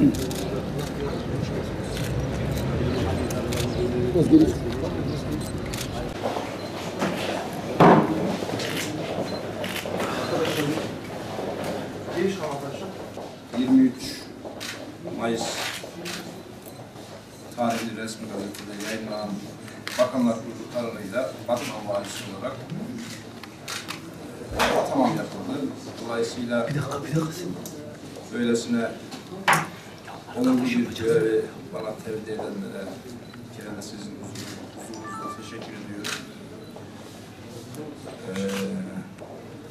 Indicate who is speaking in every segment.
Speaker 1: Mm-hmm. 23 Mayıs tarihli resmi gazetede yayınlanan Bakanlar Kurulu kararıyla Batman valisi olarak e, tamam yapıldı. Dolayısıyla böylesine onurlu bir görevi bana tevdi edenlere bir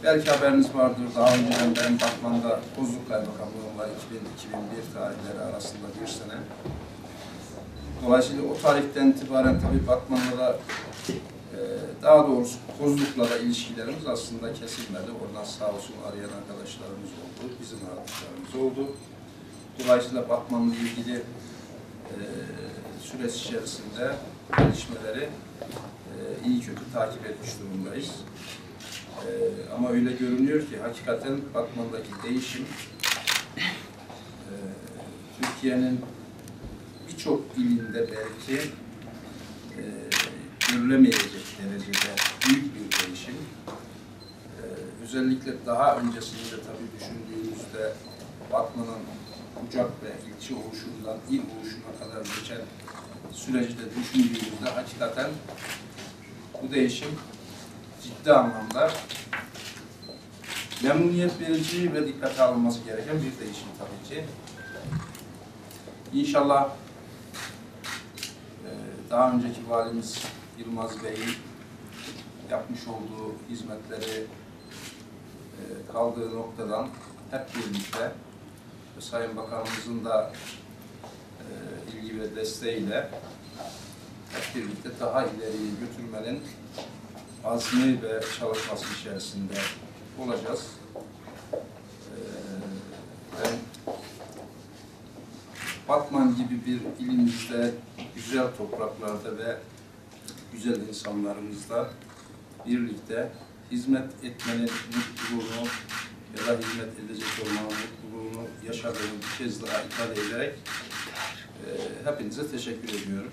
Speaker 1: belki haberiniz vardır. Daha önceden ben Batman'da Bozluk Kaymakamlığı'nda 2000-2001 tarihleri arasında bir sene. Dolayısıyla o tarihten itibaren tabii Batman'la e, daha doğrusu Kozluk'la da ilişkilerimiz aslında kesilmedi. Oradan sağ olsun arayan arkadaşlarımız oldu, bizim aradıklarımız oldu. Dolayısıyla Batman'la ilgili e, süreç içerisinde gelişmeleri e, iyi kötü takip etmiş durumdayız. Ama öyle görünüyor ki hakikaten Batman'daki değişim e, Türkiye'nin birçok ilinde belki e, görülemeyecek derecede büyük bir değişim. E, özellikle daha öncesinde tabii düşündüğümüzde Batman'ın kucak ve ilçe oluşundan il oluşuna kadar geçen süreci de düşündüğümüzde hakikaten bu değişim ciddi anlamda memnuniyet verici ve dikkate alınması gereken bir değişim tabii ki. İnşallah e, daha önceki valimiz Yılmaz Bey'in yapmış olduğu hizmetleri e, kaldığı noktadan hep birlikte Sayın Bakanımızın da e, ilgi ve desteğiyle hep birlikte daha ileriye götürmenin azmi ve çalışması içerisinde olacağız. E, ben Batman gibi bir ilimizde güzel topraklarda ve güzel insanlarımızla birlikte hizmet etmenin mutluluğunu ya da hizmet edecek olmanın mutluluğunu yaşadığımı bir kez daha ifade ederek e, hepinize teşekkür ediyorum.